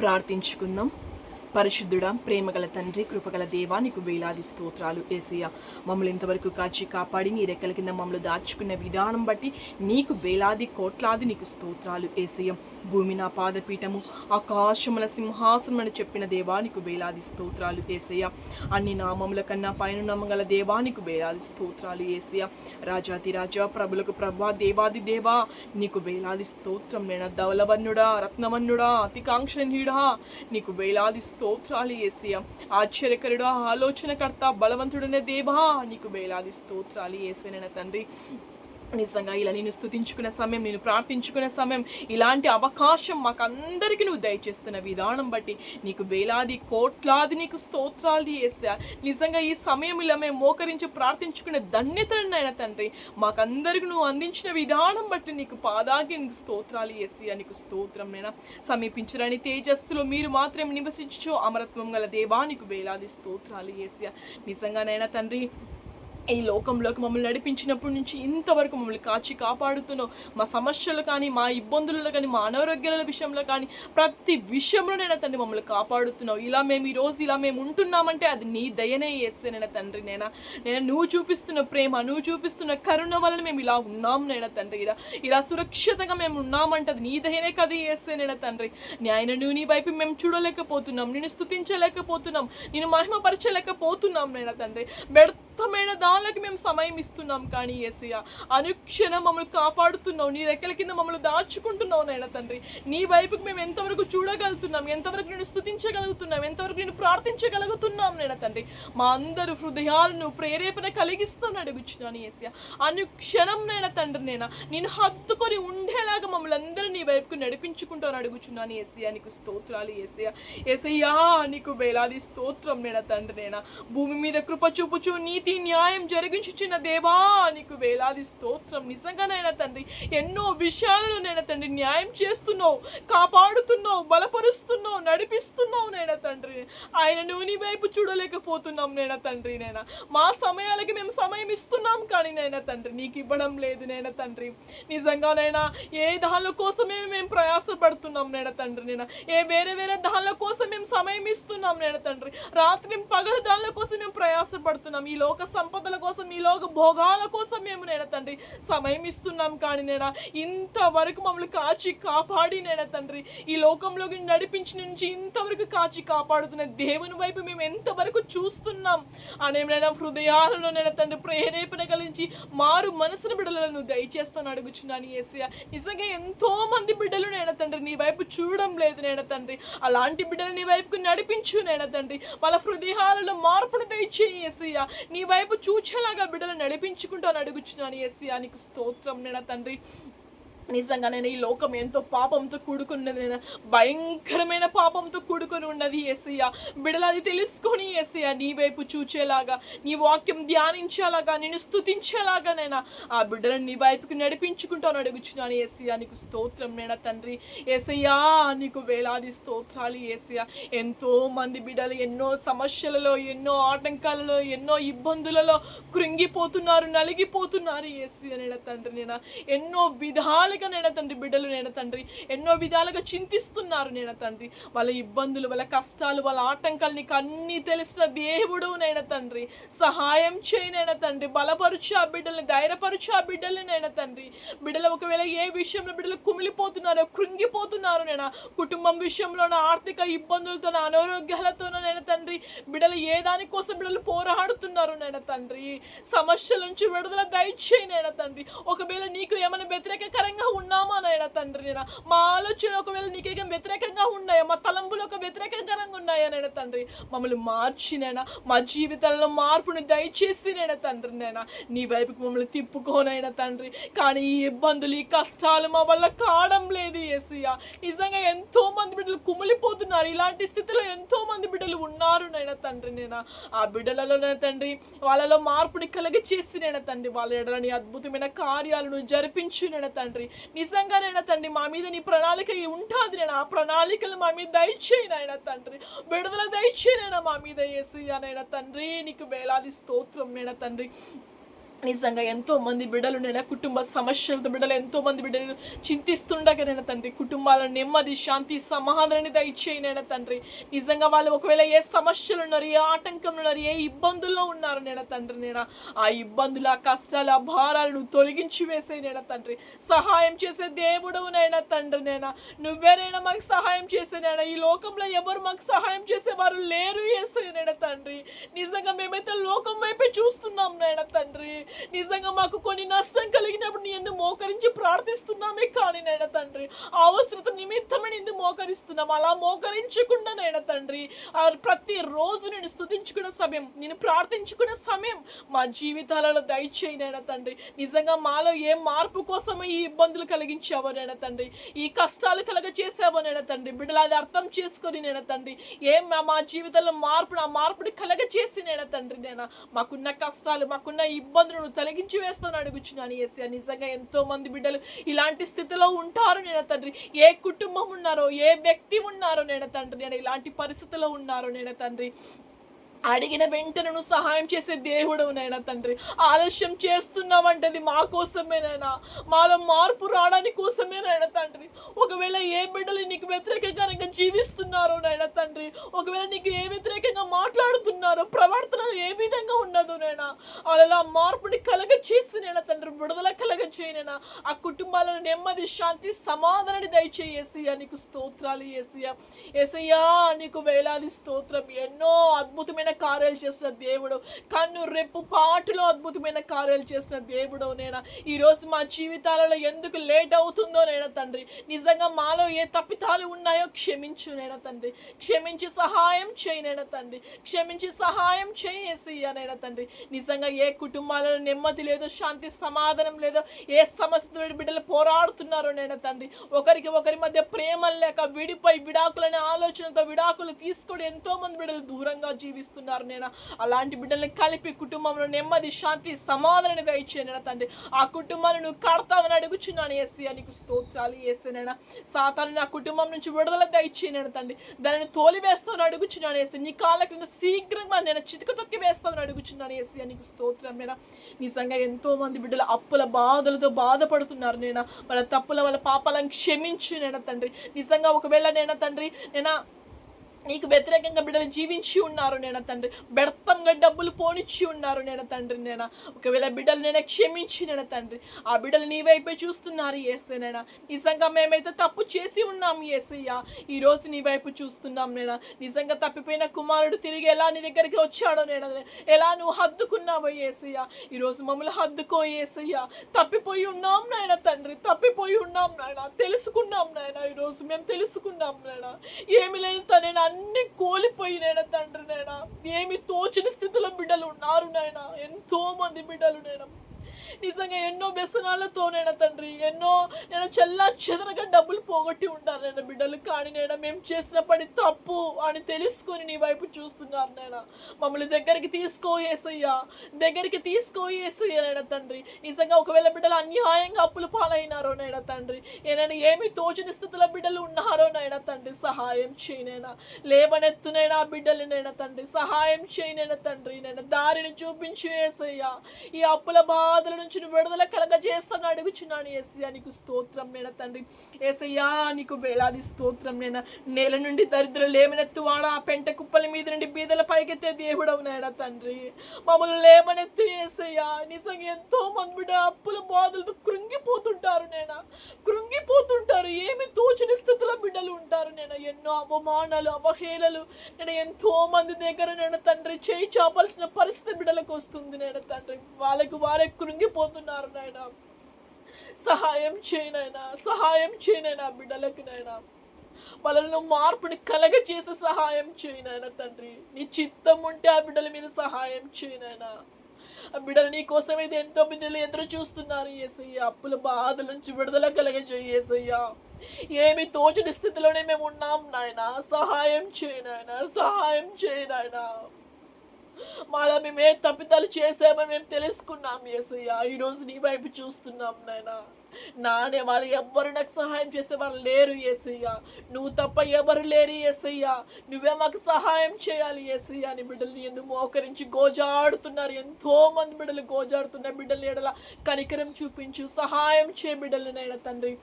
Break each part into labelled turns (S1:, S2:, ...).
S1: ప్రార్థించుకుందాం. పరిశుద్ధుడా ప్రేమగల తండ్రి కృపగల దేవా నీకు వేలాది స్తోత్రాలు ఏసయ్య. మమ్మల్ని ఇంతవరకు కాచి కాపాడి నీ రెక్కల కింద మమ్మల్ని దాచుకున్న విధానం బట్టి నీకు వేలాది కోట్లాది నీకు స్తోత్రాలు ఏసయ్యం. భూమి నా పాదపీఠము ఆకాశముల సింహాసనం అని చెప్పిన దేవానికి వేలాది స్తోత్రాలు ఏసయ్య. అన్ని నామముల కన్నా పైన నమ్మగల దేవానికి వేలాది స్తోత్రాలు ఏసయ్య. రాజాది రాజా ప్రభులకు ప్రభా దేవాది దేవా నీకు వేలాది స్తోత్రం నేను ధవలవన్నుడా రత్నవన్నుడా అతికాంక్షణీయుడా నీకు వేలాది స్తోత్రాలు ఏసయ్య ఆశ్చర్యకరుడు ఆలోచనకర్త బలవంతుడనే దేవా నీకు వేలాది స్తోత్రాలు ఏసైన తండ్రి. నిజంగా ఇలా నేను స్థుతించుకునే సమయం నేను ప్రార్థించుకునే సమయం ఇలాంటి అవకాశం మాకందరికీ నువ్వు దయచేస్తున్న విధానం బట్టి నీకు వేలాది కోట్లాది నీకు స్తోత్రాలు చేసా. నిజంగా ఈ సమయం ఇలా మేము మోకరించి ప్రార్థించుకునే ధన్యతను నాయన తండ్రి మాకందరికి నువ్వు అందించిన విధానం బట్టి నీకు పాదాకి నీకు స్తోత్రాలు చేసి నీకు స్తోత్రం నేను సమీపించరాని తేజస్సులో మీరు మాత్రం నివసించు అమరత్వం గల దేవానికి వేలాది స్తోత్రాలు చేసి. నిజంగానైనా తండ్రి ఈ లోకంలోకి మమ్మల్ని నడిపించినప్పటి నుంచి ఇంతవరకు మమ్మల్ని కాచి కాపాడుతున్నావు. మా సమస్యలు కానీ మా ఇబ్బందులలో కానీ మా అనారోగ్యాల విషయంలో కానీ ప్రతి విషయంలోనైనా తండ్రి మమ్మల్ని కాపాడుతున్నావు. ఇలా మేము ఈ రోజు ఇలా మేము ఉంటున్నామంటే అది నీ దయనే వేస్తేనైనా తండ్రి నేనా. నేను నువ్వు చూపిస్తున్న ప్రేమ నువ్వు చూపిస్తున్న కరుణ వలన మేము ఇలా ఉన్నాం నేనా తండ్రి. ఇలా ఇలా సురక్షితంగా మేము ఉన్నామంటే అది నీ దయనే కదా వేస్తేనైనా తండ్రి. న్యాయన నువ్వు నీ వైపు మేము చూడలేకపోతున్నాం నేను స్థుతించలేకపోతున్నాం నేను మహిమపరచలేకపోతున్నాం నేనా తండ్రి. వ్యర్థమైన దానికి మేము సమయం ఇస్తున్నాం కానీ ఏసయ్య అనుక్షణం మమ్మల్ని కాపాడుతున్నావు నీ రెక్కల కింద మమ్మల్ని దాచుకుంటున్నావు నాయన తండ్రి. నీ వైపుకి మేము ఎంతవరకు చూడగలుగుతున్నాం ఎంతవరకు నేను స్థుతించగలుగుతున్నాం ఎంతవరకు నేను ప్రార్థించగలుగుతున్నాం నాయన తండ్రి. మా అందరు హృదయాలను ప్రేరేపణ కలిగిస్తాను అడుగుచున్నాను ఏసయ్య. అనుక్షణం నాయన తండ్రి నేను నేను హత్తుకొని ఉండేలాగా మమ్మల్ని అందరూ నీ వైపుకు నడిపించుకుంటాను అడుగుచున్నాను ఏసయ్య. నీకు స్తోత్రాలు ఏసయ్య. ఏసయ్యా నీకు వేలాది స్తోత్రం నేన తండ్రి నేనా. భూమి మీద కృప చూపుచు నీతి న్యాయం జరిగించుచున్న దేవా నీకు వేలాది స్తోత్రం. నిజంగానైనా తండ్రి ఎన్నో విషయాలను నేను తండ్రి న్యాయం చేస్తున్నావు కాపాడుతున్నావు బలపరుస్తున్నావు నడిపిస్తున్నావు నేను తండ్రి. ఆయన నువ్వు నీ వైపు చూడలేకపోతున్నాం నేను తండ్రి నేను. మా సమయాలకి మేము సమయం ఇస్తున్నాం కానీ నైనా తండ్రి నీకు ఇవ్వడం లేదు నేను తండ్రి. నిజంగానైనా ఏ దాని కోసమే మేము ప్రయాసపడుతున్నాం నేను తండ్రి నేను. ఏ వేరే వేరే దానిల కోసం మేము సమయం ఇస్తున్నాం నేను తండ్రి. రాత్రి పగల దానిల కోసం మేము ప్రయాసపడుతున్నాం. ఈ లోక సంపదల కోసం ఈ లోక భోగాల కోసం మేము నేను తండ్రి సమయం ఇస్తున్నాం కానీ నేడా ఇంతవరకు మమ్మల్ని కాచి కాపాడి నేడ తండ్రి? ఈ లోకంలోకి నడిపించి నుంచి ఇంతవరకు కాచి కాపాడుతున్న దేవుని వైపు మేము ఎంతవరకు చూస్తున్నాం? అనే నేను హృదయాలలో నేడ తండ్రి ప్రేరేపణ కలిగించి మారు మనసును బిడ్డలను దయచేస్తాను అడుగుచున్నాను ఏసయ్య. నిజంగా ఎంతో మంది బిడ్డలు నేడ తండ్రి నీ వైపు చూడడం లేదు నేను తండ్రి. అలాంటి బిడ్డలు నీ వైపుకు నడిపించు నేడ తండ్రి. వాళ్ళ హృదయాలలో మార్పును దయచేయి ఏసయ్య. నీ వైపు చూచేలాగా బిడ్డలు నడిపించుకుంటాను అడుగుచున్నాను. ఎస్సీ నీకు స్తోత్రం. నేను తండ్రి నిజంగా నేను ఈ లోకం ఎంతో పాపంతో కూడుకున్నది నేను. భయంకరమైన పాపంతో కూడుకొని ఉన్నది ఏసయ్య. బిడలు అది తెలుసుకొని ఎస్ఐయ నీ వైపు చూచేలాగా నీ వాక్యం ధ్యానించేలాగా నేను స్థుతించేలాగా నేను. ఆ బిడ్డలను నీ వైపుకి నడిపించుకుంటాను అడుగుచున్నాను ఏసయ్య. నీకు స్తోత్రం నేను తండ్రి. ఏసయ్యా నీకు వేలాది స్తోత్రాలు ఏసయ్య. ఎంతో మంది బిడ్డలు ఎన్నో సమస్యలలో ఎన్నో ఆటంకాలలో ఎన్నో ఇబ్బందులలో కృంగిపోతున్నారు నలిగిపోతున్నారు ఏసయ్య నేను తండ్రి నేను. ఎన్నో విధాలుగా నేను తండ్రి బిడ్డలు నేను తండ్రి. ఎన్నో విధాలుగా చింతిస్తున్నారు నేను తండ్రి. వాళ్ళ ఇబ్బందులు వాళ్ళ కష్టాలు వాళ్ళ ఆటంకాలు నీకు అన్నీ తెలిసిన దేవుడు నేను తండ్రి. సహాయం చేయనైనా తండ్రి. బలపరుచు ఆ బిడ్డల్ని ధైర్యపరుచు ఆ బిడ్డల్ని నేను తండ్రి. బిడ్డలు ఒకవేళ ఏ విషయంలో బిడ్డలు కుమిలిపోతున్నారో కృంగిపోతున్నారు నేను? కుటుంబం విషయంలోనో ఆర్థిక ఇబ్బందులతో అనారోగ్యాలతోనో నేను తండ్రి. బిడ్డలు ఏ దానికోసం బిడ్డలు పోరాడుతున్నారు నేను తండ్రి. సమస్యల నుంచి విడుదల దయచేయి నేను తండ్రి. ఒకవేళ నీకు ఏమైనా వ్యతిరేకకరంగా ఉన్నామా నాయన తండ్రి నేను? మా ఆలోచన ఒకవేళ నీకేం వ్యతిరేకంగా ఉన్నాయా? మా తలంపులు ఒక వ్యతిరేకకరంగా ఉన్నాయా నాయన తండ్రి? మమ్మల్ని మార్చినైనా మా జీవితాల్లో మార్పుని దయచేసి నేను తండ్రి నాయన నీ వైపుకి మమ్మల్ని తిప్పుకోనైనా తండ్రి. కానీ ఈ ఇబ్బందులు ఈ కష్టాలు మా వల్ల కావడం లేదు ఏసయ్య నిజంగా ఎంతో మంది బిడ్డలు కుమిలిపోతున్నారు. ఇలాంటి స్థితిలో ఎంతో మంది బిడ్డలు ఉన్నారు నాయన తండ్రి నేను? ఆ బిడ్డలలో నా తండ్రి వాళ్ళలో మార్పుని కలిగి చేసి నేను తండ్రి వాళ్ళ ఎడలని అద్భుతమైన కార్యాలను జరిపించు నేను తండ్రి. నిజంగా నేను తండ్రి మా మీద నీ ప్రణాళిక ఉంటుంది నేను ఆ ప్రణాళికలు మా మీద దయచేయి నాయన తండ్రి. విడుదల దయచేయి నేను మా మీద వేసి నైనా తండ్రి. నీకు వేలాది స్తోత్రం నేను తండ్రి. నిజంగా ఎంతో మంది బిడ్డలు నేను కుటుంబ సమస్యలతో బిడ్డలు ఎంతో మంది బిడ్డలు చింతిస్తుండగా నేను తండ్రి. కుటుంబాల నెమ్మది శాంతి సమాధానాన్ని దయచేయి నేను తండ్రి. నిజంగా వాళ్ళు ఒకవేళ ఏ సమస్యలు ఉన్నారు ఏ ఆటంకంలో ఉన్నారు ఏ ఇబ్బందుల్లో ఉన్నారు నేను తండ్రి నేను ఆ ఇబ్బందులు ఆ కష్టాలు ఆ భారాలను తొలగించి వేసే నేను తండ్రి. సహాయం చేసే దేవుడవు నైనా తండ్రి నేను. నువ్వేనైనా మాకు సహాయం చేసే నేను. ఈ లోకంలో ఎవరు మాకు సహాయం చేసేవారు లేరు వేసే నేను తండ్రి. నిజంగా మేమైతే లోకం వైపు చూస్తున్నాం నాయన తండ్రి. నిజంగా మాకు కొన్ని నష్టం కలిగినప్పుడు నీ ఎందుకు మోకరించి ప్రార్థిస్తున్నామే కానీ నాయన తండ్రి. అవసరత నిమిత్తమని ఎందుకు మోకరిస్తున్నాం. అలా మోకరించకుండా నాయన తండ్రి ప్రతి రోజు నేను స్తుతించుకున్న సమయం నేను ప్రార్థించుకున్న సమయం మా జీవితాలలో దయచేయి నాయన తండ్రి. నిజంగా మాలో ఏ మార్పు కోసమే ఈ ఇబ్బందులు కలిగించావో నాయన తండ్రి. ఈ కష్టాలు కలగ చేసావో నాయన తండ్రి. బిడ్డలు అది అర్థం చేసుకొని నేను తండ్రి. ఏం మా- జీవితంలో మార్పు ఆ మార్పుని కలగ చేసి నేను తండ్రి నేను మాకున్న కష్టాలు మాకున్న ఇబ్బందులను తొలగించి వేస్తాను అడుగుచున్నాను ఎస్ఆ నిజంగా ఎంతో మంది బిడ్డలు ఇలాంటి స్థితిలో ఉంటారు నేను తండ్రి? ఏ కుటుంబం ఉన్నారో ఏ వ్యక్తి ఉన్నారో నేను తండ్రి? నేను ఇలాంటి పరిస్థితిలో ఉన్నారో నేను తండ్రి? అడిగిన వెంటనే నువ్వు సహాయం చేసే దేవుడు నాయన తండ్రి. ఆలస్యం చేస్తున్నావంటది మా కోసమేనైనా మాలో మార్పు రావడానికి కోసమేనైనా తండ్రి. ఒకవేళ ఏ బిడ్డలు నీకు వ్యతిరేకంగా ఇంకా జీవిస్తున్నారో నాయన తండ్రి ఒకవేళ నీకు ఏ వ్యతిరేకంగా మాట్లాడుతున్నారో ప్రవర్తన ఏ విధంగా ఉన్నదో నైనా అలా మార్పుని కలగ చేసి నైనా తండ్రి విడుదల కలగ చేయనైనా ఆ కుటుంబాలను నెమ్మది శాంతి సమాధానాన్ని దయచేయి నీకు స్తోత్రాలు ఏసయ్యా. ఏసయ్యా నీకు వేలాది స్తోత్రం. ఎన్నో అద్భుతమైన కార్యాలు చేసిన దేవుడు. కన్ను రెప్పు పాటులో అద్భుతమైన కార్యాలు చేసిన దేవుడు నేనా? ఈరోజు మా జీవితాలలో ఎందుకు లేట్ అవుతుందో నేనా తండ్రి? నిజంగా మాలో ఏ తప్పితాలు ఉన్నాయో క్షమించు నేనా తండ్రి. క్షమించి సహాయం చేయి తండ్రి. క్షమించి సహాయం చేసి నేనా తండ్రి. నిజంగా ఏ కుటుంబాలలో నెమ్మది లేదో శాంతి సమాధానం లేదో ఏ సమస్య బిడ్డలు పోరాడుతున్నారో నేనా తండ్రి? ఒకరికి ఒకరి మధ్య ప్రేమ లేక విడిపోయి విడాకులనే ఆలోచనతో విడాకులు తీసుకొని ఎంతో మంది బిడ్డలు దూరంగా జీవిస్తున్నారు. నేను అలాంటి బిడ్డల్ని కలిపి కుటుంబంలో నెమ్మది శాంతి సమాధానాన్ని దయచేయను తండ్రి. ఆ కుటుంబాన్ని నువ్వు కడతామని అడుగుచున్నాను. ఏసీ నీకు స్తోత్రాలు. ఏసేనైనా సాతాను నా కుటుంబం నుంచి విడుదల దయచేయను తండ్రి. దానిని తోలివేస్తామని అడుగుచున్నాను. ఏసీ నీ కాళ్ళ కింద శీఘ్రంగా నేను చితిక తొక్కి వేస్తామని అడుగుచున్నాను. ఏసీ నీకు స్తోత్రం నేను నిజంగా ఎంతో మంది బిడ్డలు అప్పుల బాధలతో బాధపడుతున్నారు నేను వాళ్ళ తప్పుల వాళ్ళ పాపాలను క్షమించు నేను తండ్రి. నిజంగా ఒకవేళ నేను తండ్రి నేను నీకు వ్యతిరేకంగా బిడ్డలు జీవించి ఉన్నారు నేను తండ్రి? బెడతంగా డబ్బులు పోనిచ్చి ఉన్నారు నేను తండ్రి నేను? ఒకవేళ బిడ్డలు నేను క్షమించి నేను తండ్రి? ఆ బిడ్డలు నీ వైపే చూస్తున్నారు ఏసైనా నిజంగా మేమైతే తప్పు చేసి ఉన్నాం ఏసయ్యా ఈ రోజు నీ వైపు చూస్తున్నాం నేను? నిజంగా తప్పిపోయిన కుమారుడు తిరిగి ఎలా నీ దగ్గరికి వచ్చాడో నేను? ఎలా నువ్వు హద్దుకున్నావో ఏసయ్యా ఈరోజు మమ్మల్ని హద్దుకో ఏసయ్యా తప్పిపోయి ఉన్నాం నాయన తండ్రి? తప్పిపోయి ఉన్నాం నాయన తెలుసుకున్నాం నాయన ఈరోజు మేము తెలుసుకున్నాం నాయన ఏమి లేని తన అన్ని కోలిపోయినాయన తండ్రి నాయన. ఏమి తోచని స్థితిలో బిడ్డలు ఉన్నారు నాయన. ఎంతో మంది బిడ్డలు నేను నిజంగా ఎన్నో వ్యసనాలతోనైనా తండ్రి ఎన్నో నేను చెల్లా చెదరగా డబ్బులు పోగొట్టి ఉంటాను నేను బిడ్డలు. కానీ నేను మేము చేసిన పని తప్పు అని తెలుసుకొని నీ వైపు చూస్తున్నాను నేను మమ్మల్ని దగ్గరికి తీసుకో ఏసయ్యా. దగ్గరికి తీసుకో ఏసయ్యా నేను తండ్రి. నిజంగా ఒకవేళ బిడ్డలు అన్యాయంగా అప్పులు పాలైనారో నేను తండ్రి. ఏనైనా ఏమి తోచని స్థితిలో బిడ్డలు ఉన్నారో నైనా తండ్రి సహాయం చేయనైనా లేవనెత్తునైనా బిడ్డలు నైనా తండ్రి. సహాయం చేయనైనా తండ్రి. నేను దారిని చూపించు ఏసయ్యా. ఈ అప్పుల బాధలు నుంచి విడుదల కలగజేస్తాను అడుగుచున్నాను. ఏసయ్యా నీకు స్తోత్రం నేను తండ్రి? ఏసయ్యా నీకు వేలాది స్తోత్రం నేను? నేల నుండి దరిద్ర లేమనెత్తువాడ ఆ పెంట కుప్పల మీద నుండి బీదల పైకెత్తే దేవుడవు నాయన తండ్రి? మమ్మల్ని లేమనెత్తి ఏసయ్యా నిజంగా ఎంతో మంది బిడ్డ అప్పుల బాధలతో కృంగిపోతుంటారు నేను? కృంగిపోతుంటారు. ఏమి తోచని స్థితిలో బిడ్డలు ఉంటారు నేను? ఎన్నో అవమానాలు అవహేళలు నేను? ఎంతో మంది దగ్గర నేను తండ్రి? చేయి చాపాల్సిన పరిస్థితి బిడ్డలకు వస్తుంది నేను తండ్రి? వాళ్ళకు వారే కృంగి కృంగిపోతున్నారు నాయన. సహాయం చేయనైనా సహాయం చేయనైనా బిడ్డలకి నైనా వాళ్ళను మార్పుని కలగ చేసి సహాయం చేయనైనా తండ్రి. నీ చిత్తం ఉంటే ఆ బిడ్డల మీద సహాయం చేయనైనా ఆ బిడ్డలు నీ కోసం అయితే ఎంతో బిడ్డలు ఎదురు చూస్తున్నారు ఏసయ్య. అప్పుల బాధల నుంచి విడుదల కలగ ఏసయ్యా. ఏమి తోచని స్థితిలోనే మేము ఉన్నాం నాయన. సహాయం చేయనాయన సహాయం చేయనాయనా మాలా మేము ఏ తప్పిదాలు చేసామో మేము తెలుసుకున్నాం ఏసయ్య ఈరోజు నీ వైపు చూస్తున్నాం నాయన. నానే వాళ్ళు ఎవ్వరు నాకు సహాయం చేసే వాళ్ళు లేరు ఏసయ్య నువ్వు తప్ప ఎవరు లేరు ఏసయ్య నువ్వే మాకు సహాయం చేయాలి ఏసయ్య అని బిడ్డల్ని ఎందుకు మోకరించి గోజాడుతున్నారు. ఎంతో మంది బిడ్డలు గోజాడుతున్న బిడ్డలు ఎడల. కనికరం చూపించు సహాయం చే బిడ్డలు నాయన తండ్రి.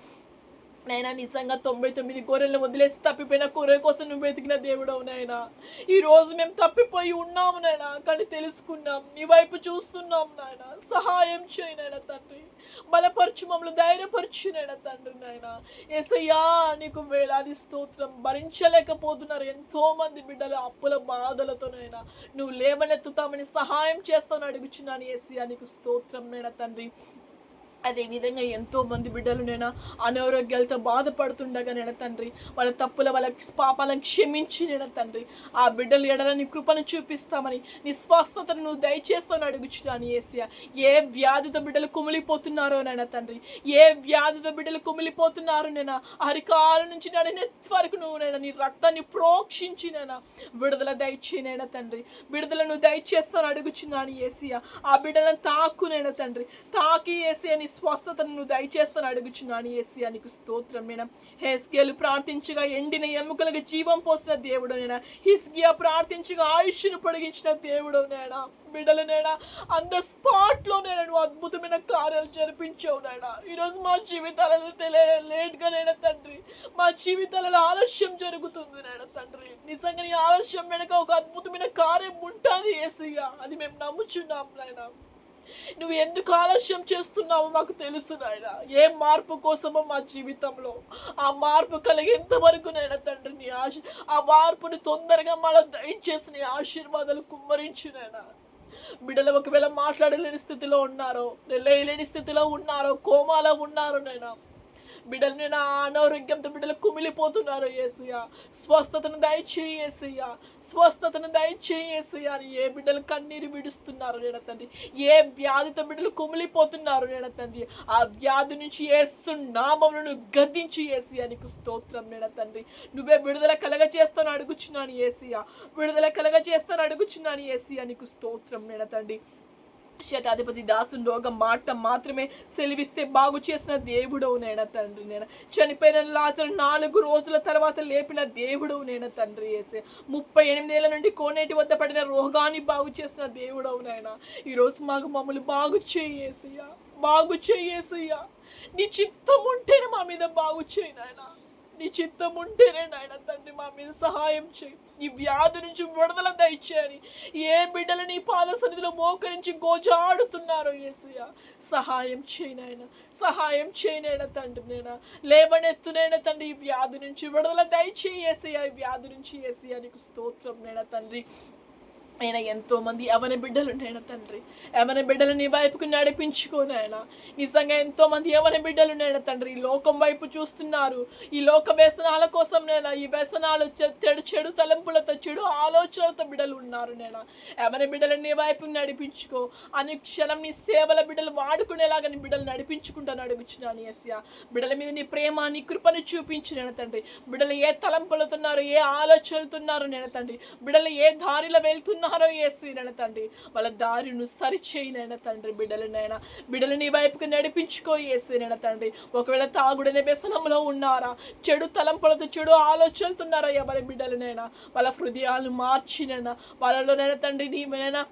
S1: నైనా నిజంగా తొంభై తొమ్మిది గొర్రెలను వదిలేసి తప్పిపోయిన గొర్రె కోసం నువ్వు వెతికిన దేవుడవు నాయనా. ఈరోజు మేము తప్పిపోయి ఉన్నాము నాయనా కానీ తెలుసుకున్నాం నీ వైపు చూస్తున్నాం నాయన. సహాయం చేయి తండ్రి. బలపరచు మమ్మల్ని ధైర్యపరచునైనా తండ్రి నాయన. ఏసయ్యా నీకు వేలాది స్తోత్రం. భరించలేకపోతున్నారు ఎంతో మంది బిడ్డలు అప్పుల బాధలతోనైనా నువ్వు లేవనెత్తుతామని సహాయం చేస్తామని అడుగుచున్నాను. ఏసయ్యా నీకు స్తోత్రం నాయన తండ్రి. అదే విధంగా ఎంతో మంది బిడ్డలు నేను అనారోగ్యాలతో బాధపడుతుండగా నేను తండ్రి వాళ్ళ తప్పుల వాళ్ళ పాపాలను క్షమించి నేను తండ్రి. ఆ బిడ్డలు ఎడల నీ కృపను చూపిస్తామని నిస్వాస్థతను నువ్వు దయచేస్తాను అడుగుచున్నాను ఏసియా ఏ వ్యాధితో బిడ్డలు కుమిలిపోతున్నారో నేను తండ్రి ఏ వ్యాధితో బిడ్డలు కుమిలిపోతున్నారో నేను అరికాల నుంచి నడిన వరకు నువ్వు నేను నీ రక్తాన్ని ప్రోక్షించి నేను విడుదల దయచేయి తండ్రి. విడుదలను దయచేస్తాను అడుగుచున్నాను ఏసియా ఆ బిడ్డలను తాకు నేను తండ్రి. తాకి ఏసియా నీ స్వస్థతను దయచేస్తాను అడుగుచున్నాను ఏసీ నీకు స్తోత్రం మేడం హెస్కేలు ప్రార్థించగా ఎండిన ఎముకలకు జీవం పోసిన దేవుడు నేను? హిస్గియా ప్రార్థించగా ఆయుష్ను పొడిగించిన దేవుడు నేను? బిడ్డలు నేనా? అంద స్పాట్లో నేను? నువ్వు అద్భుతమైన కార్యాలు జరిపించావు నాయనా ఈరోజు మా జీవితాలలో తెలియ లేట్గా నేను తండ్రి? మా జీవితాలలో ఆలస్యం జరుగుతుంది నేను తండ్రి? నిజంగా నీ ఆలస్యం వెనక ఒక అద్భుతమైన కార్యం ఉంటుంది ఏసయ్యా. అది మేము నమ్ముచున్నాం నాయనా నువ్వు ఎందుకు ఆలస్యం చేస్తున్నావో మాకు తెలుసు నాయన. ఏ మార్పు కోసమో మా జీవితంలో. ఆ మార్పు కలిగేంత వరకు నేను తండ్రి నీ ఆశ ఆ మార్పుని తొందరగా మళ్ళీ దయచేసి నీ ఆశీర్వాదాలు కుమ్మరించు నాయనా. బిడ్డలు ఒకవేళ మాట్లాడలేని స్థితిలో ఉన్నారో లేని స్థితిలో ఉన్నారో కోమాలో ఉన్నారో నేను బిడ్డలు నేను అనారోగ్యంతో బిడ్డలు కుమిలిపోతున్నారు ఏసయ్య స్వస్థతను దయచేయి ఏసయ్య స్వస్థతను దయచేయి ఏసయ్య అని ఏ బిడ్డలు కన్నీరు విడుస్తున్నారు నేను తండ్రి? ఏ వ్యాధితో బిడ్డలు కుమిలిపోతున్నారు నేను తండ్రి? ఆ వ్యాధి నుంచి ఏసు నామములను గద్దించి ఏసయ్య నీకు స్తోత్రం నేను తండ్రి. నువ్వే విడుదల కలగ చేస్తాను అడుగుచున్నాను ఏసయ్య విడుదల కలగ చేస్తాను అడుగుచున్నాను ఏసయ్య నీకు స్తోత్రం నేను తండ్రి. శతాధిపతి దాసుని రోగం మాట మాత్రమే సెలివిస్తే బాగు చేసిన దేవుడవు నేన తండ్రి నేను. చనిపోయిన లాజరు నాలుగు రోజుల తర్వాత లేపిన దేవుడవు నేను తండ్రి వేసే ముప్పై ఎనిమిదేళ్ళ నుండి కోనేటి వద్ద పడిన రోగాన్ని బాగు చేసిన దేవుడవు నాయన. ఈరోజు మాకు మమ్మల్ని బాగు చేయేసయ్యా బాగు చేయేసయ్యా నీ చిత్తం ఉంటేనే మా మీద బాగు చేయి నాయనా. నీ చిత్తం ఉంటేనే నాయన తండ్రి మా మీద సహాయం చేయి. ఈ వ్యాధి నుంచి విడుదల దయచేయని ఏ బిడ్డలు నీ పాద సన్నిధిలో మోకరించి గోజాడుతున్నారో ఏసయ్య. సహాయం చేయనైనా సహాయం చేయనైనా తండ్రి నేనా లేవనెత్తునైనా తండ్రి ఈ వ్యాధి నుంచి విడుదల దయచేయి ఏసయ్య ఈ వ్యాధి నుంచి ఏసయ్య నీకు స్తోత్రం నేనా తండ్రి. ఆయన ఎంతోమంది మంది బిడ్డలు ఉన్నాయన తండ్రి. ఎవరి బిడ్డలు నీ వైపుకు నడిపించుకో ఆయన నిజంగా ఎంతోమంది యవన బిడ్డలు ఉన్నాయన తండ్రి. ఈ లోకం వైపు చూస్తున్నారు. ఈ లోక వ్యసనాల కోసం నేను ఈ వ్యసనాలు చెడు చెడు తలంపులతో చెడు ఆలోచనలతో బిడ్డలు ఉన్నారు నేను ఎవరి బిడ్డలు నీ వైపు నడిపించుకో. అని క్షణం నీ సేవల బిడ్డలు వాడుకునేలాగా నీ బిడ్డలు నడిపించుకుంటాను అడుగుచున్నాను ఎస్య బిడ్డల మీద నీ ప్రేమ నీ కృపను చూపించు నేను తండ్రి. బిడ్డలు ఏ తలంపులతున్నారు ఏ ఆలోచనలుతున్నారు నేను తండ్రి. బిడ్డలు ఏ దారిలో వెళ్తున్నారు ఏసి నేను తండ్రి వాళ్ళ దారిను సరిచేయి తండ్రి బిడ్డలనైనా బిడ్డలు నీ వైపుకి నడిపించుకో ఏసి నేను తండ్రి. ఒకవేళ తాగుడనే వ్యసనంలో ఉన్నారా చెడు తలంపులతో చెడు ఆలోచనలుతున్నారా ఎవరి బిడ్డలనైనా? వాళ్ళ హృదయాలు మార్చినైనా వాళ్ళలోనైనా తండ్రి నీమైనా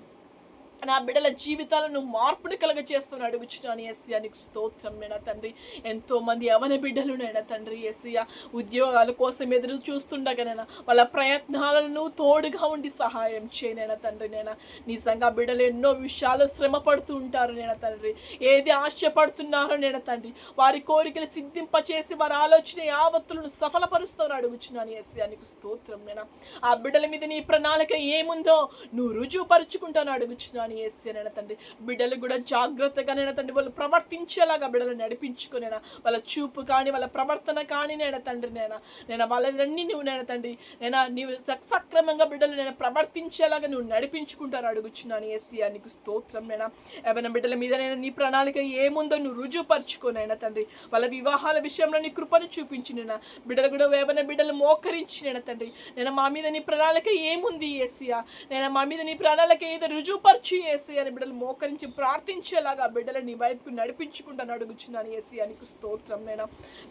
S1: నా బిడ్డల జీవితాలను మార్పుని కలగ చేస్తాను అడుగుచున్నాను ఎస్సీఆ నీకు స్తోత్రం నేనా తండ్రి. ఎంతో మంది బిడ్డలు నేనా తండ్రి ఎస్సీఆ ఉద్యోగాల కోసం ఎదురు చూస్తుండగానైనా వాళ్ళ ప్రయత్నాలను తోడుగా ఉండి సహాయం చేయనైనా తండ్రి నేనా. నిజంగా బిడ్డలు ఎన్నో విషయాలు శ్రమ పడుతూ ఉంటారు నేనా తండ్రి. ఏది ఆశపడుతున్నారో నేనా తండ్రి. వారి కోరికలు సిద్ధింపచేసి వారి ఆలోచన యావత్తులను సఫలపరుస్తాను అడుగుచున్నాను ఎస్సీఆ నీకు స్తోత్రం నేనా. ఆ బిడ్డల మీద నీ ప్రణాళిక ఏముందో నువ్వు రుజువుపరుచుకుంటాను అడుగుచున్నాను. ఏసేనైనా తండ్రి బిడ్డలు కూడా జాగ్రత్తగానైనా తండ్రి వాళ్ళు ప్రవర్తించేలాగా బిడ్డలు నడిపించుకునేనా వాళ్ళ చూపు కానీ వాళ్ళ ప్రవర్తన కానీ నేను తండ్రి నేనా. నేను వాళ్ళన్నీ నువ్వు నేను తండ్రి నేను నీవు సక్- సక్రమంగా బిడ్డలు నేను ప్రవర్తించేలాగా నువ్వు నడిపించుకుంటారు అడుగుచున్నాను ఏసీ నీకు స్తోత్రం నేనా. ఎవరైనా బిడ్డల మీద నేను నీ ప్రణాళిక ఏముందో నువ్వు రుజువుపరుచుకోనైనా తండ్రి వాళ్ళ వివాహాల విషయంలో నీ కృపను చూపించి నేను. బిడ్డలు కూడా ఏమైనా బిడ్డలు మోకరించి నేను తండ్రి నేను మా మీద నీ ప్రణాళిక ఏముంది ఏసీయా నేను మా మీద నీ ప్రణాళిక ఏదో రుజువుపరచు ఏసీ అని బిడ్డలు మోకరించి ప్రార్థించేలాగా బిడ్డలు నీ వైపుకు నడిపించుకుంటాను అడుగుచున్నాను ఏసీ నీకు స్తోత్రం నేను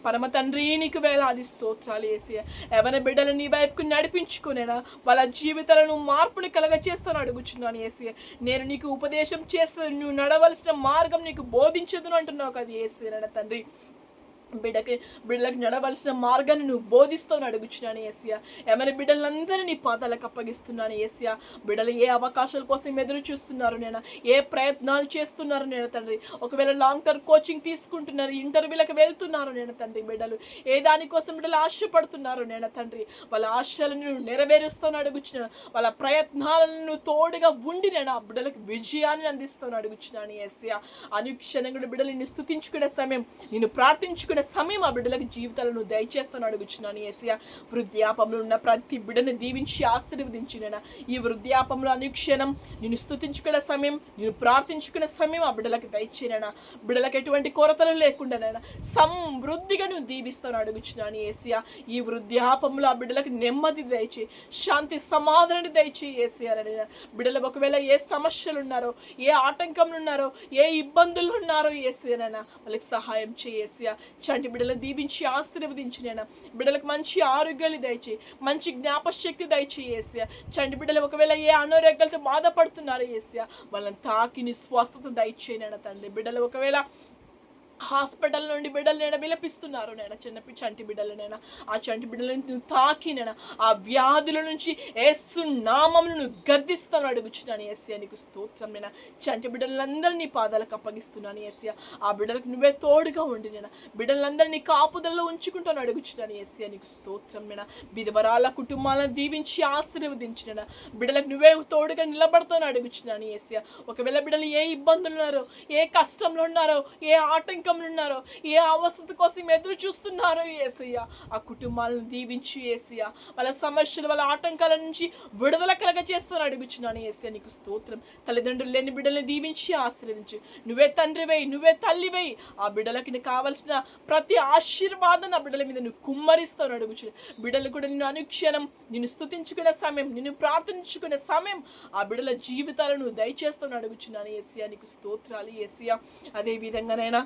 S1: పరమ తండ్రి నీకు వేలాది స్తోత్రాలు ఏసీ. ఎవరి బిడ్డలు నీ వైపుకు నడిపించుకునేనా వాళ్ళ జీవితాలను మార్పుని కలగ చేస్తాను అడుగుచున్నాను ఏసీ. నేను నీకు ఉపదేశం చేస్తాను నువ్వు నడవలసిన మార్గం నీకు బోధించదును అంటున్నావు కదా ఏసీ తండ్రి. బిడ్డకి బిడ్డలకు నడవలసిన మార్గాన్ని నువ్వు బోధిస్తావు అడుగుచున్నాను ఏసియా ఏమైనా బిడ్డలందరినీ నీ పాదాలకు అప్పగిస్తున్నాను ఏసియా బిడ్డలు ఏ అవకాశాల కోసం ఎదురు చూస్తున్నారు నేను? ఏ ప్రయత్నాలు చేస్తున్నారు నేను తండ్రి? ఒకవేళ లాంగ్ టర్మ్ కోచింగ్ తీసుకుంటున్నారు ఇంటర్వ్యూలకు వెళ్తున్నారు నేను తండ్రి బిడ్డలు. ఏ దానికోసం బిడ్డలు ఆశపడుతున్నారు నేను తండ్రి? వాళ్ళ ఆశలను నువ్వు నెరవేరుస్తాను అడుగుచున్నాను. వాళ్ళ ప్రయత్నాలను తోడుగా ఉండి నేను ఆ బిడ్డలకు విజయాన్ని అందిస్తాను అడుగుచున్నాను ఏసియా అనుక్షణంగా కూడా బిడ్డలు నిన్ను స్థుతించుకునే సమయం నిన్ను ప్రార్థించుకునే సమయం ఆ బిడ్డలకు జీవితాలను దయచేస్తాను అడుగుచున్నాను ఏసియా వృద్ధాపంలో ఉన్న ప్రతి బిడ్డను దీవించి ఆశీర్వదించిన ఈ వృద్ధాపంలో అనుక్షణం నేను స్థుతించుకునే సమయం నేను ప్రార్థించుకునే సమయం ఆ బిడ్డలకు దయచేయనా బిడ్డలకు ఎటువంటి కొరతలు లేకుండానైనా సమృద్ధిగా నువ్వు దీవిస్తాను అడుగుచున్నాను ఏసియా ఈ వృద్ధాపంలో ఆ బిడ్డలకు నెమ్మది దయచే శాంతి సమాధానాన్ని దయచేయి ఏసియా బిడ్డలు ఒకవేళ ఏ సమస్యలు ఉన్నారో ఏ ఆటంకంలు ఉన్నారో ఏ ఇబ్బందులు ఉన్నారో ఏసియానైనా వాళ్ళకి సహాయం చేయేసియా చంటి బిడ్డలను దీవించి ఆశీర్వదించి నేను. బిడ్డలకు మంచి ఆరోగ్యాలు దయచేయి. మంచి జ్ఞాపశక్తి దయచేయి ఏసియా చంటి బిడ్డలు ఒకవేళ ఏ అనారోగ్యాలతో బాధపడుతున్నారో ఏసియా వాళ్ళని తాకిని స్వస్థత దయచేయనైనా తండ్రి. బిడ్డలు ఒకవేళ హాస్పిటల్ నుండి బిడ్డలు నేను విలపిస్తున్నారు నేను చిన్న చంటి బిడ్డలనైనా ఆ చంటి బిడ్డలను నువ్వు తాకి నేను ఆ వ్యాధుల నుంచి ఏసు నామమును నువ్వు గద్దిస్తాను అడుగుచున్నాను ఏసియా నీకు స్తోత్రం నేను చంటి బిడ్డలందరినీ పాదాలకు అప్పగిస్తున్నాను ఏసియా ఆ బిడ్డలకు నువ్వే తోడుగా ఉండి నేను బిడ్డలందరినీ కాపుదల్లో ఉంచుకుంటాను అడుగుచున్నాను ఏసియా నీకు స్తోత్రం నేను బిధవరాల కుటుంబాలను దీవించి ఆశీర్వదించిన బిడ్డలకు నువ్వే తోడుగా నిలబడతాను అడుగుచున్నాను ఏసియా ఒకవేళ బిడ్డలు ఏ ఇబ్బందులు ఉన్నారో ఏ కష్టంలో ఉన్నారో ఏ ఆటంకంలో ఉన్నారో ఏ అవసరం కోసం ఎదురు చూస్తున్నారో ఏసయ్య ఆ కుటుంబాలను దీవించి ఏసయ్య వాళ్ళ సమస్యలు వాళ్ళ ఆటంకాల నుంచి విడుదల కలగ చేస్తాను అడుగుచున్నాను ఏసయ్య నీకు స్తోత్రం. తల్లిదండ్రులు లేని బిడ్డల్ని దీవించి ఆశ్రయించు నువ్వే తండ్రివై నువ్వే తల్లివై ఆ బిడ్డలకి నీకు కావలసిన ప్రతి ఆశీర్వాదం ఆ బిడ్డల మీద నువ్వు కుమ్మరిస్తాను అడుగుచు బిడ్డలు కూడా నిన్ను అనుక్షణం నిన్ను స్తుతించుకునే సమయం నిన్ను ప్రార్థించుకునే సమయం ఆ బిడ్డల జీవితాలను దయచేస్తాను అడుగుచున్నాను ఏసియా నీకు స్తోత్రాలు ఏసియా అదేవిధంగానైనా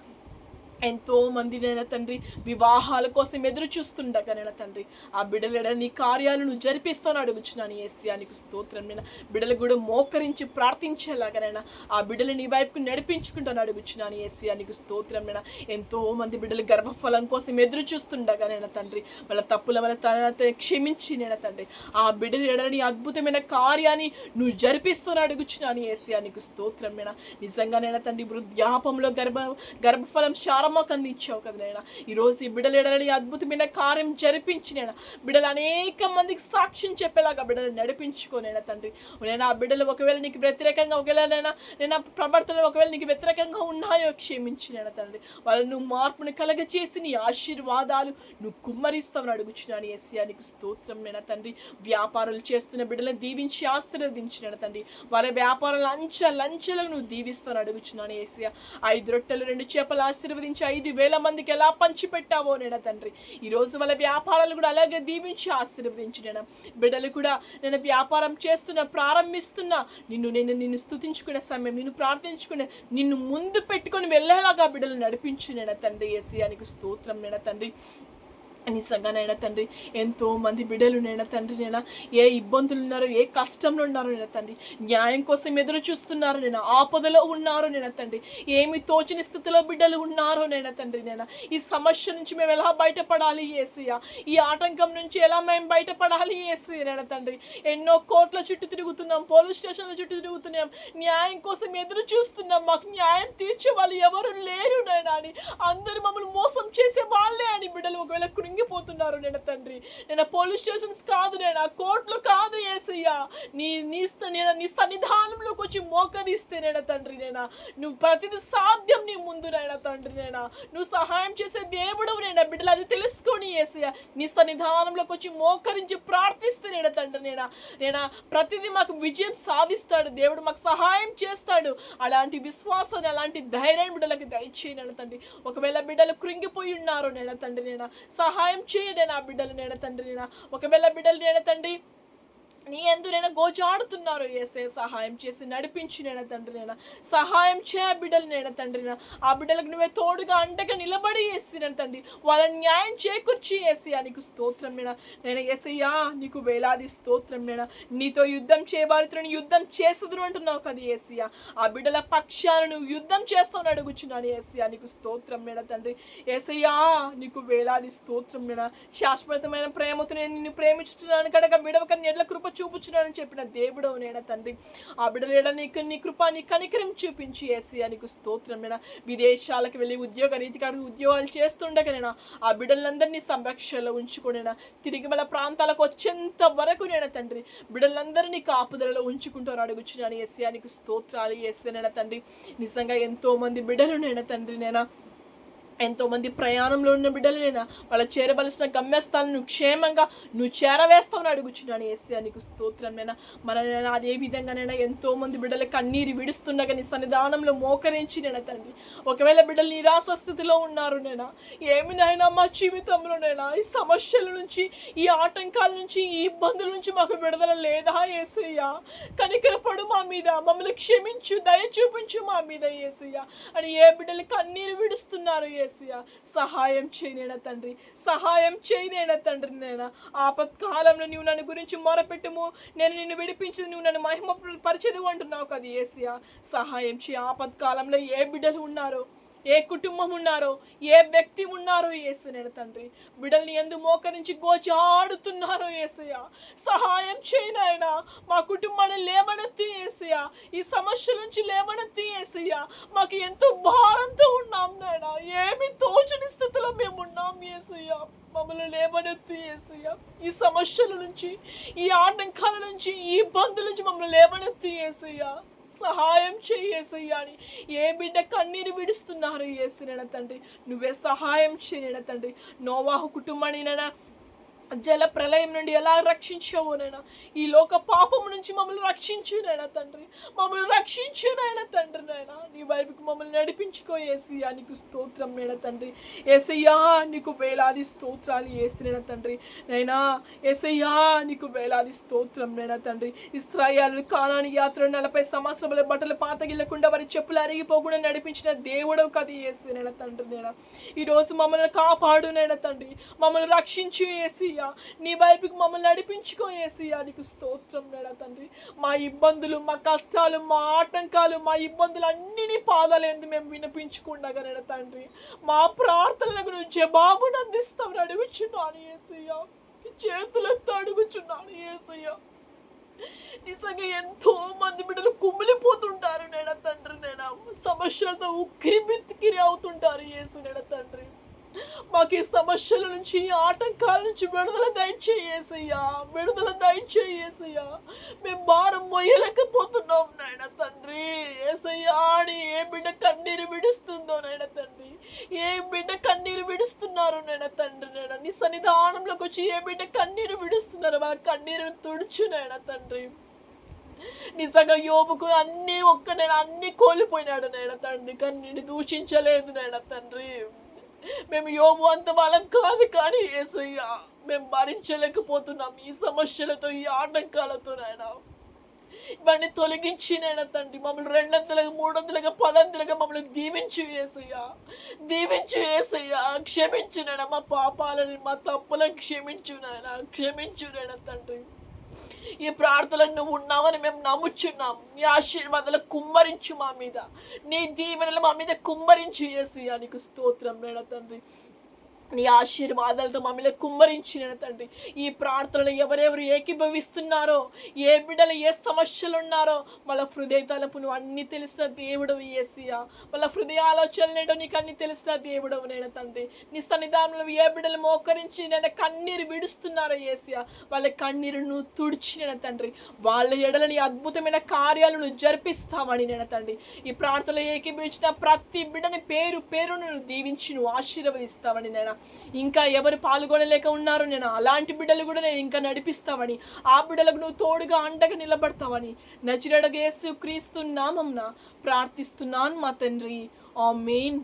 S1: ఎంతో మంది నైనా తండ్రి వివాహాల కోసం ఎదురు చూస్తుండగా నేను తండ్రి ఆ బిడ్డల నీ కార్యాలను జరిపిస్తాను అడుగుచున్నాను. ఏసియానికి స్తోత్రం నేను. బిడ్డలు కూడా మోకరించి ప్రార్థించేలాగానైనా ఆ బిడ్డలు నీ వైపుకు నడిపించుకుంటాను అడుగుచున్నాను. ఏసియానికి స్తోత్రం నేను. ఎంతో మంది బిడ్డలు గర్భఫలం కోసం ఎదురు చూస్తుండగా నేను తండ్రి వాళ్ళ తప్పుల వల్ల తన క్షమించి నేను తండ్రి. ఆ బిడ్డలు ఎడని అద్భుతమైన కార్యాన్ని నువ్వు జరిపిస్తాను అడుగుచున్నాను. ఏసియానికి స్తోత్రం నేను. నిజంగా నేను తండ్రి వృద్ధాపంలో గర్భ గర్భఫలం నమ్మకాన్ని ఇచ్చావు కదా నేను ఈరోజు ఈ బిడ్డలు ఎడలని అద్భుతమైన కార్యం జరిపించి నేను బిడ్డలు అనేక మందికి సాక్ష్యం చెప్పేలాగా బిడ్డలు నడిపించుకోనైనా తండ్రి. నేను ఆ బిడ్డలు ఒకవేళ నీకు వ్యతిరేకంగా ఒకవేళ నేను నేను ప్రవర్తన ఒకవేళ నీకు వ్యతిరేకంగా ఉన్నాయో క్షమించి తండ్రి. వాళ్ళు నువ్వు మార్పును కలగచేసి నీ ఆశీర్వాదాలు నువ్వు కుమ్మరిస్తావు అడుగుచున్నాను ఎస్సీ నీకు స్తోత్రం నేను తండ్రి. వ్యాపారాలు చేస్తున్న బిడ్డలను దీవించి ఆశీర్వదించిన తండ్రి. వాళ్ళ వ్యాపారాలు అంచ లంచలకు నువ్వు దీవిస్తాను అడుగుచున్నాను ఏసియా ఐదు రొట్టెలు రెండు చేపలు ఆశీర్వదించి ఐదు వేల మందికి ఎలా పంచిపెట్టావో నేను తండ్రి? ఈరోజు వాళ్ళ వ్యాపారాలు కూడా అలాగే దీవించి ఆశీర్వదించి నేను బిడ్డలు కూడా నేను వ్యాపారం చేస్తున్న ప్రారంభిస్తున్నా నిన్ను నేను నిన్ను స్తుతించుకునే సమయం నిన్ను ప్రార్థించుకునే నిన్ను ముందు పెట్టుకొని వెళ్ళేలాగా బిడ్డలు నడిపించు నేను తండ్రి? ఏసియానికి స్తోత్రం నేను తండ్రి? నిజంగానైనా తండ్రి ఎంతో మంది బిడ్డలు నైనా తండ్రి నేను ఏ ఇబ్బందులు ఉన్నారో ఏ కష్టంలో ఉన్నారో నేను తండ్రి న్యాయం కోసం ఎదురు చూస్తున్నారు నేను ఆపదలో ఉన్నారు నేను తండ్రి ఏమి తోచని స్థితిలో బిడ్డలు ఉన్నారో నేను తండ్రి నేను ఈ సమస్య నుంచి మేము ఎలా బయటపడాలి ఏసయ్య ఈ ఆటంకం నుంచి ఎలా మేము బయటపడాలి ఏసీ నేను తండ్రి? ఎన్నో కోట్ల చుట్టూ తిరుగుతున్నాం పోలీస్ స్టేషన్ల చుట్టూ తిరుగుతున్నాం న్యాయం కోసం ఎదురు చూస్తున్నాం మాకు న్యాయం తీర్చే వాళ్ళు ఎవరు లేరు నేను అని అందరూ మమ్మల్ని మోసం చేసే వాళ్ళే అని బిడ్డలు ఒకవేళ కృంగిపోతున్నారు నేను తండ్రి. నేను పోలీస్ స్టేషన్స్ కాదు నేను కోర్టులు కాదు ఏసయ్యా. నీ నీ నేను నీ సన్నిధానంలోకి వచ్చి మోకరిస్తే నేను తండ్రి నేనా. నువ్వు ప్రతిదీ సాధ్యం నీ ముందు నేను తండ్రి నేనా. నువ్వు సహాయం చేసే దేవుడు నేనా. బిడ్డలు అది తెలుసుకొని ఏసయ్యా నీ సన్నిధానంలోకి వచ్చి మోకరించి ప్రార్థిస్తే నేను తండ్రి నేనా. నేనా ప్రతిదీ మాకు విజయం సాధిస్తాడు. దేవుడు మాకు సహాయం చేస్తాడు. అలాంటి విశ్వాసాన్ని అలాంటి ధైర్యం బిడ్డలకి దయచేయను తండ్రి. ఒకవేళ బిడ్డలు కృంగిపోయి ఉన్నారు నేను తండ్రి నేను. సహాయం చేయడే నా బిడ్డలు నేను తండ్రి నేను ఒకవేళ బిడ్డలు నేను తండ్రి నీ ఎందునైనా గోజాడుతున్నారు ఏసే సహాయం చేసి నడిపించి నేను తండ్రినైనా. సహాయం చే ఆ బిడ్డలు నేను తండ్రినా. ఆ బిడ్డలకు నువ్వే తోడుగా అండగా నిలబడి వేసి నేను తండ్రి. వాళ్ళని న్యాయం చేకూర్చి వేసి నీకు స్తోత్రం నేను నేను ఏసయ్యా నీకు వేలాది స్తోత్రం నేను నీతో యుద్ధం చేయబారుతున్న యుద్ధం చేస్తుదును అంటున్నావు కదా ఏసియా ఆ బిడ్డల పక్షాలను నువ్వు యుద్ధం చేస్తావు అడుగుచున్నాను ఏసియా నీకు స్తోత్రం మేడ తండ్రి. ఏసయ్యా నీకు వేలాది స్తోత్రం మేడ శాశ్వతమైన ప్రేమతో నేను నిన్ను ప్రేమించుతున్నాను కనుక విడవక ఎడ్ల కృప చూపుచున్నానని చెప్పిన దేవుడు నేడ తండ్రి. ఆ బిడ్డల నీకు నీ కృపాని కనికరం చూపించి ఏసయ్యా నీకు స్తోత్రం మేడ విదేశాలకు వెళ్ళి ఉద్యోగ రీతికాడు ఉద్యోగాలు చేస్తుండగానేనా ఆ బిడ్డలందరినీ సంరక్షణలో ఉంచుకునేనా తిరిగి వాళ్ళ ప్రాంతాలకు వచ్చేంత వరకు నేను తండ్రి బిడ్డలందరినీ కాపుదలలో ఉంచుకుంటారు అడుగుచున్నాను. ఎస్సీ నీకు స్తోత్రాలు. ఎస్సీ నేన తండ్రి నిజంగా ఎంతో మంది బిడ్డలు నేను తండ్రి నేనా ఎంతోమంది ప్రయాణంలో ఉన్న బిడ్డలు నేను వాళ్ళ చేరవలసిన గమ్యస్థానం నువ్వు క్షేమంగా నువ్వు చేరవేస్తావని అడుగుచున్నాను. ఏసీ నీకు స్తోత్రం నేను. మన అదే విధంగానైనా ఎంతోమంది ఎంతో మంది బిడ్డలు కన్నీరు విడుస్తుండగా నీ సన్నిధానంలో మోకరించి నేను తండ్రి. ఒకవేళ బిడ్డలు నిరాశ స్థితిలో ఉన్నారు నేను ఏమి నాయనా మా జీవితంలో నేను ఈ సమస్యల నుంచి ఈ ఆటంకాల నుంచి ఈ ఇబ్బందుల నుంచి మాకు విడుదల లేదా ఏసయ్యా? కనికరపడు మా మీద మమ్మల్ని క్షమించు దయ చూపించు మా మీద ఏసయ్య. అని ఏ బిడ్డలు కన్నీరు విడుస్తున్నారు ఏసయ్య సహాయం చేయనేనా తండ్రి? సహాయం చేయనేనా తండ్రి నేను ఆపత్కాలంలో నువ్వు నన్ను గురించి మొరపెట్టుము. నేను నిన్ను విడిపించి నువ్వు నన్ను మహిమ పరిచదు అంటున్నావు కదా ఏసయ్య. సహాయం చేయి. ఆపత్కాలంలో ఏ బిడ్డలు ఉన్నారో ఏ కుటుంబం ఉన్నారో ఏ వ్యక్తి ఉన్నారో ఏసునేడు తండ్రి. బిడల్ని ఎందు మోకరించి గోచాడుతున్నారో ఏసయ్య. సహాయం చేయనాయన మా కుటుంబాన్ని లేవనెత్తి ఏసయ్య. ఈ సమస్య నుంచి లేవనెత్తి ఏసయ్య. మాకు ఎంతో భారం ఉన్నాం నాయన ఏమి తోచని స్థితిలో మేము ఉన్నాం ఏసయ్య మమ్మల్ని లేవనెత్తు ఏసయ్యా ఈ సమస్యల నుంచి ఈ ఆటంకాల నుంచి ఈ ఇబ్బందుల నుంచి మమ్మల్ని లేవనెత్తు ఏసయ్యా సహాయం చేయేసయ్యా అని. ఏ బిడ్డ కన్నీరు విడుస్తున్నారు ఏసినైనా తండ్రి. నువ్వే సహాయం చేయన తండ్రి. నోవాహు కుటుంబాన్ని నైనా జల ప్రళయం నుండి ఎలా రక్షించావు నైనా ఈ లోక పాపం నుంచి మమ్మల్ని రక్షించు నైనా తండ్రి. మమ్మల్ని రక్షించు నైనా తండ్రి నైనా నీ వైపుకి మమ్మల్ని నడిపించుకో ఏసయ్యా. నీకు స్తోత్రం నేన తండ్రి. ఏసయ్యా నీకు వేలాది స్తోత్రాలు ఏసినైనా తండ్రి. నైనా ఏసయ్యా నీకు వేలాది స్తోత్రం నేనా తండ్రి. ఇస్రాయాలు కానాని యాత్ర నలభై సంవత్సరముల బట్టలు పాతగిల్లకుండా వారి చెప్పులు అరిగిపోకుండా నడిపించిన దేవుడవు కదా ఏసినైనా తండ్రి నేనా ఈరోజు మమ్మల్ని కాపాడు నేనా తండ్రి. మమ్మల్ని రక్షించు ఏసయ్యా. నీ వైపుకి మమ్మల్ని నడిపించుకో ఏసయ్యా. నీకు స్తోత్రం నేనా తండ్రి. మా ఇబ్బందులు మా కష్టాలు మా ఆటంకాలు మా ఇబ్బందులు అన్నీ నీ మేము వినిపించుకుండగా నేనా తండ్రి. మా ప్రార్థనలకు నువ్వు జవాబును అందిస్తావు. అడుగుచున్నాను ఏసయ్యా. నీ అడుగుచున్నాను ఏసయ్యా. నిజంగా ఎంతో మంది బిడ్డలు కుమిలిపోతుంటారు నేడ తండ్రి. నేనా సమస్యలతో ఉక్కిరి బిత్తికిరి అవుతుంటారు యేసు నేడ తండ్రి. మాకు ఈ సమస్యల నుంచి ఈ ఆటంకాల నుంచి విడుదల దయచేయేసయ్యా. విడుదల దయచేయేసయ్యా. మేము భారం మొయ్యలేకపోతున్నాం నాయన తండ్రి. ఏసయ్యా అని ఏ బిడ్డ కన్నీరు విడుస్తుందో నాయన తండ్రి. ఏ బిడ్డ కన్నీరు విడుస్తున్నారు నాయన తండ్రి నాయన. నీ సన్నిధానంలోకి వచ్చి ఏ బిడ్డ కన్నీరు విడుస్తున్నారు వాళ్ళ కన్నీరును తుడుచు నాయన తండ్రి. నిజంగా యోబుకు అన్ని ఒక్క నేను అన్ని కోల్పోయినాడు నాయన తండ్రి. కానీ నేను దూషించలేదు నాయన తండ్రి. మేము యోబు అంత వాళ్ళం కాదు కానీ ఏసయ్యా మేము భరించలేకపోతున్నాం ఈ సమస్యలతో ఈ ఆటంకాలతో నాయన. ఇవన్నీ తొలగించి తండ్రి మమ్మల్ని రెండంతలుగా మూడొంతులుగా పదంతులుగా మమ్మల్ని దీవించు వేసయ్యా దీవించు వేసయ్యా క్షమించు మా పాపాలని మా తప్పులను క్షమించు నాయన. క్షమించు తండ్రి. ఈ ప్రార్థనలు నువ్వు ఉన్నావని మేము నమ్ముచున్నాం. నీ ఆశీర్వాదాలు కుమ్మరించు మా మీద. నీ దీవెనలు మా మీద కుమ్మరించు చేసి నీకు స్తోత్రం నేడ తండ్రి. నీ ఆశీర్వాదాలతో మమ్మల్ని కుమ్మరించిన తండ్రి. ఈ ప్రార్థనలు ఎవరెవరు ఏకీభవిస్తున్నారో ఏ బిడ్డలు ఏ సమస్యలు ఉన్నారో వాళ్ళ హృదయ తలపు నువ్వు అన్ని తెలిసిన దేవుడు ఏసియా వాళ్ళ హృదయ ఆలోచనలేటో నీకు అన్ని తెలిసిన దేవుడు నేను తండ్రి. నీ సన్నిధానంలో ఏ బిడ్డలు మోకరించి నేను కన్నీరు విడుస్తున్నారో ఏసియా వాళ్ళ కన్నీరు నువ్వు తుడిచిన తండ్రి. వాళ్ళ ఎడలని అద్భుతమైన కార్యాలు నువ్వు జరిపిస్తావని నేను తండ్రి. ఈ ప్రార్థనలు ఏకీభవించిన ప్రతి బిడ్డని పేరు పేరును నువ్వు దీవించి నువ్వు ఆశీర్వదిస్తావని నేను ఇంకా ఎవరు పాల్గొనలేక ఉన్నారు? నేను అలాంటి బిడ్డలు కూడా నేను ఇంకా నడిపిస్తావని ఆ బిడ్డలకు నువ్వు తోడుగా అండగా నిలబడతావని నచిరడగేసు క్రీస్తు నామంన ప్రార్థిస్తున్నాను మా తండ్రి. ఆ మెయిన్